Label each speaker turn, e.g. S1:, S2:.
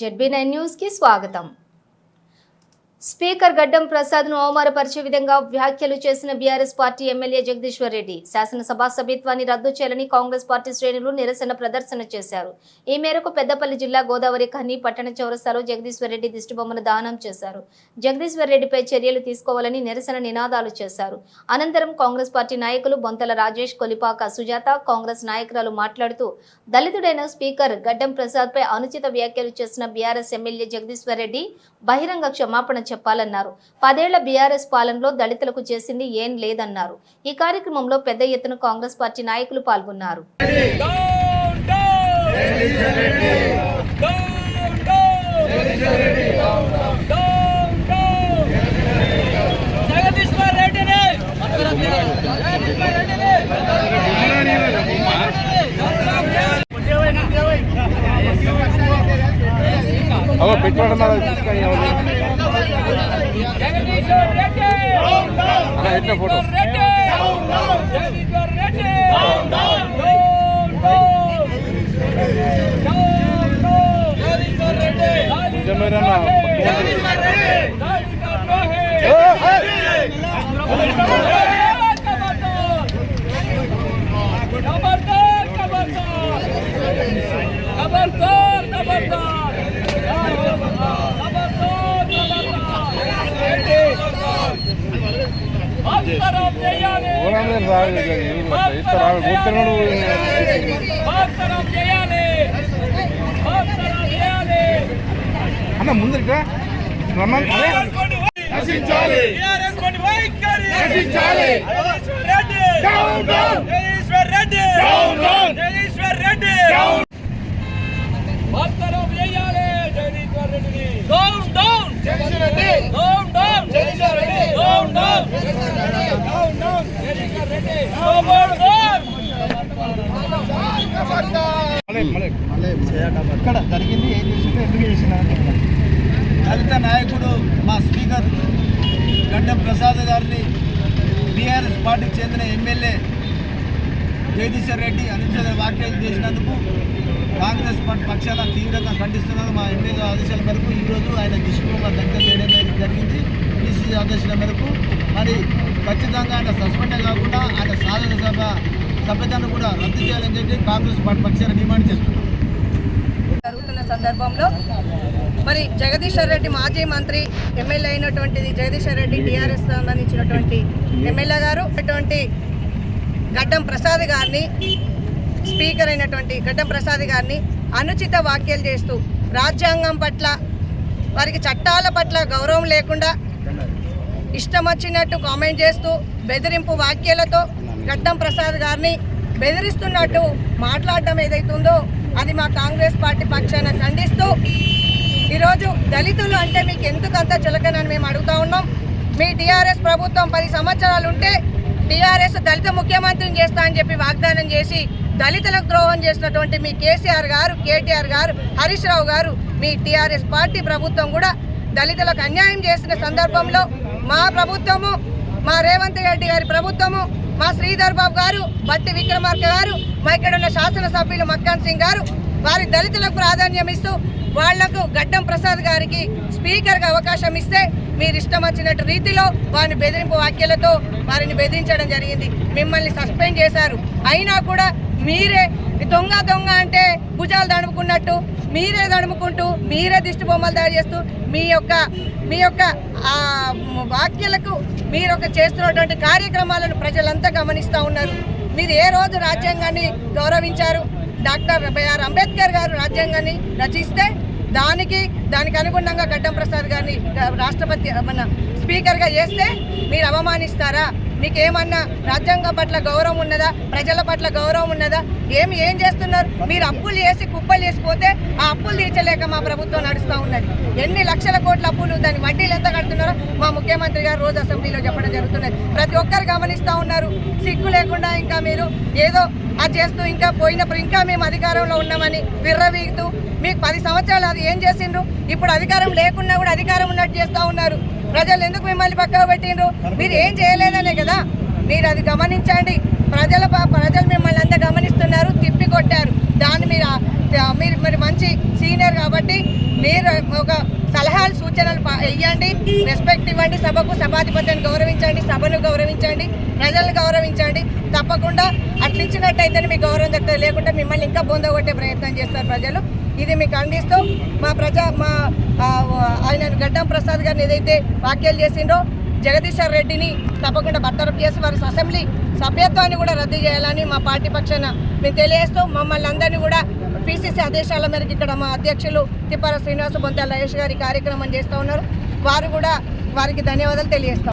S1: ZB nine న్యూస్కి స్వాగతం. Speaker గడ్డం ప్రసాద్ను అవమానపరిచే విధంగా వ్యాఖ్యలు చేసిన BRS party MLA Jagadishwar Reddy. శాసనసభ సభ్యత్వాన్ని రద్దు చేయాలని కాంగ్రెస్ పార్టీ శ్రేణులు నిరసన ప్రదర్శన చేశారు. ఈ మేరకు పెద్దపల్లి జిల్లా గోదావరి ఖని పట్టణ చౌరస్తాలో జగదీశ్వర్ రెడ్డి దిష్టిబొమ్మను దానం చేశారు. జగదీశ్వర్ రెడ్డిపై చర్యలు తీసుకోవాలని నిరసన నినాదాలు చేశారు. అనంతరం కాంగ్రెస్ పార్టీ నాయకులు బొంతల రాజేష్ కొలిపాక సుజాత కాంగ్రెస్ నాయకురాలు మాట్లాడుతూ దళితుడైన స్పీకర్ గడ్డం ప్రసాద్ పై అనుచిత వ్యాఖ్యలు చేసిన బీఆర్ఎస్ ఎమ్మెల్యే జగదీశ్వర్ రెడ్డి బహిరంగ క్షమాపణ చెప్పాలన్నారు. పదేళ్ళ బీఆర్ఎస్ పాలనలో దళితులకు చేసింది ఏం లేదన్నారు. ఈ కార్యక్రమంలో పెద్ద ఎత్తున కాంగ్రెస్ పార్టీ నాయకులు పాల్గొన్నారు.
S2: అవ పెట్టుకోవడం తీసుకొని
S3: జగదీశ్వర్ రెడ్డి
S2: ఎట్లా ఊరందరూ రాదు ఇస్తారు ఆమె కూర్చున్నాడు అన్న అరే
S3: నశించాలి నశించాలి Jagadishwar Reddy down down Jagadishwar Reddy down down Jagadishwar Reddy down భక్తరం చేయాలి జగదీశ్వర్ రెడ్డిని down down Jagadishwar Reddy down down Jagadishwar Reddy down down Jagadishwar Reddy down down Jagadishwar Reddy down down
S2: మళ్ళీ మళ్ళీ
S4: ఇక్కడ జరిగింది ఏం చేసిందో ఎందుకు చేసిన దళిత నాయకుడు మా స్పీకర్ గడ్డం ప్రసాద్ గారిని బీఆర్ఎస్ పార్టీకి చెందిన ఎమ్మెల్యే జగదీశ్వర్ రెడ్డి అనుచిత వ్యాఖ్యలు చేసినందుకు కాంగ్రెస్ పార్టీ పక్షాన తీవ్రంగా ఖండిస్తున్నారు మా ఎమ్మెల్యే ఆదేశాల మేరకు. ఈరోజు ఆయన దిశ దగ్గర చేయడం జరిగింది. బీసీ ఆదేశాల మేరకు. మరి ఖచ్చితంగా ఆయన సస్పెండ్ కాకుండా ఆయన శాసనసభ సభ్యతను కూడా రద్దు చేయాలని చెప్పి కాంగ్రెస్ పార్టీ పక్షాన్ని డిమాండ్ చేస్తున్నారు.
S5: జరుగుతున్న సందర్భంలో మరి జగదీశ్వర్ రెడ్డి మాజీ మంత్రి ఎమ్మెల్యే అయినటువంటిది జగదీశ్వర్ రెడ్డి టీఆర్ఎస్ సంబంధించినటువంటి ఎమ్మెల్యే గారు అటువంటి గడ్డం ప్రసాద్ గారిని స్పీకర్ అయినటువంటి గడ్డం ప్రసాద్ గారిని అనుచిత వ్యాఖ్యలు చేస్తూ రాజ్యాంగం పట్ల వారికి చట్టాల పట్ల గౌరవం లేకుండా ఇష్టం వచ్చినట్టు కామెంట్ చేస్తూ బెదిరింపు వాక్యాలతో గడ్డం ప్రసాద్ గారిని బెదిరిస్తున్నట్టు మాట్లాడడం ఏదైతుందో అది మా కాంగ్రెస్ పార్టీ పక్షాన ఖండిస్తూ ఈరోజు దళితులు అంటే మీకు ఎందుకంత చులకనని మేము అడుగుతా ఉన్నాం. మీ టీఆర్ఎస్ ప్రభుత్వం పది సంవత్సరాలు ఉంటే టీఆర్ఎస్ దళిత ముఖ్యమంత్రిని చేస్తా అని చెప్పి వాగ్దానం చేసి దళితులకు ద్రోహం చేసినటువంటి మీ కేసీఆర్ గారు కేటీఆర్ గారు హరీష్ రావు గారు మీ టీఆర్ఎస్ పార్టీ ప్రభుత్వం కూడా దళితులకు అన్యాయం చేసిన సందర్భంలో మా ప్రభుత్వము మా రేవంత్ రెడ్డి గారి ప్రభుత్వము మా శ్రీధర్ బాబు గారు బట్టి విక్రమార్క గారు మా ఇక్కడ ఉన్న శాసనసభ్యులు మక్కాన్ సింగ్ గారు వారి దళితులకు ప్రాధాన్యం ఇస్తూ వాళ్ళకు గడ్డం ప్రసాద్ గారికి స్పీకర్గా అవకాశం ఇస్తే మీరు ఇష్టం వచ్చినట్టు రీతిలో వారిని బెదిరింపు వ్యాఖ్యలతో వారిని బెదిరించడం జరిగింది. మిమ్మల్ని సస్పెండ్ చేశారు. అయినా కూడా మీరే దొంగ దొంగ అంటే భుజాలు దడుముకున్నట్టు మీరే దడుముకుంటూ మీరే దిష్టి బొమ్మలు తయారు చేస్తూ మీ యొక్క మీ యొక్క వాక్యలకు వాక్యాలకు మీరు ఒక చేస్తున్నటువంటి కార్యక్రమాలను ప్రజలంతా గమనిస్తూ ఉన్నారు. మీరు ఏ రోజు రాజ్యాంగాన్ని గౌరవించారు? డాక్టర్ బిఆర్ అంబేద్కర్ గారు రాజ్యాంగాన్ని రచిస్తే దానికి దానికి అనుగుణంగా గడ్డం ప్రసాద్ గారిని రాష్ట్రపతి మన స్పీకర్గా చేస్తే మీరు అవమానిస్తారా? మీకేమన్నా రాజ్యాంగం పట్ల గౌరవం ఉన్నదా? ప్రజల పట్ల గౌరవం ఉన్నదా? ఏమి ఏం చేస్తున్నారు? మీరు అప్పులు చేసి కుప్పలు చేసిపోతే ఆ అప్పులు తీర్చలేక మా ప్రభుత్వం నడుస్తూ ఉన్నది. ఎన్ని లక్షల కోట్ల అప్పులు దాని వడ్డీలు ఎంత కడుతున్నారో మా ముఖ్యమంత్రి గారు రోజు అసెంబ్లీలో చెప్పడం జరుగుతున్నది. ప్రతి ఒక్కరు గమనిస్తూ ఉన్నారు. సిగ్గు లేకుండా ఇంకా మీరు ఏదో అది చేస్తూ ఇంకా పోయినప్పుడు ఇంకా మేము అధికారంలో ఉన్నామని విర్రవీగుతూ మీకు పది సంవత్సరాలు అది ఏం చేసిండ్రు? ఇప్పుడు అధికారం లేకున్నా కూడా అధికారం ఉన్నట్టు చేస్తూ ఉన్నారు. ప్రజలు ఎందుకు మిమ్మల్ని పక్కకు పెట్టిండ్రు? మీరు ఏం చేయలేదనే కదా. మీరు అది గమనించండి. ప్రజల ప- ప్రజలు మిమ్మల్ని అంతా గమనిస్తున్నారు తిప్పి కొట్టారు. దాన్ని మీరు మీరు మరి మంచి సీనియర్ కాబట్టి మీరు ఒక సలహాలు సూచనలు పా- ఇవ్వండి రెస్పెక్ట్ ఇవ్వండి సభకు సభాధిపతిని గౌరవించండి సభను గౌరవించండి ప్రజలను గౌరవించండి. తప్పకుండా అట్లిచ్చినట్టయితేనే మీకు గౌరవం దక్కుతుంది లేకుంటే మిమ్మల్ని ఇంకా బొందగొట్టే ప్రయత్నం చేస్తారు ప్రజలు. ఇది మీకు అందిస్తూ మా ప్రజా మా ఆయన గడ్డం ప్రసాద్ గారిని ఏదైతే వ్యాఖ్యలు చేసిండో జగదీశ్వర్ రెడ్డిని తప్పకుండా బర్తరఫ్ చేసి వారి అసెంబ్లీ సభ్యత్వాన్ని కూడా రద్దు చేయాలని మా పార్టీ పక్షాన మేము తెలియజేస్తూ మమ్మల్ని అందరినీ కూడా పిసిసి ఆదేశాల మేరకు ఇక్కడ మా అధ్యక్షులు తిప్పార శ్రీనివాస బొంతాల మహేష్ గారి కార్యక్రమం చేస్తూ ఉన్నారు. వారు కూడా వారికి ధన్యవాదాలు తెలియజేస్తాం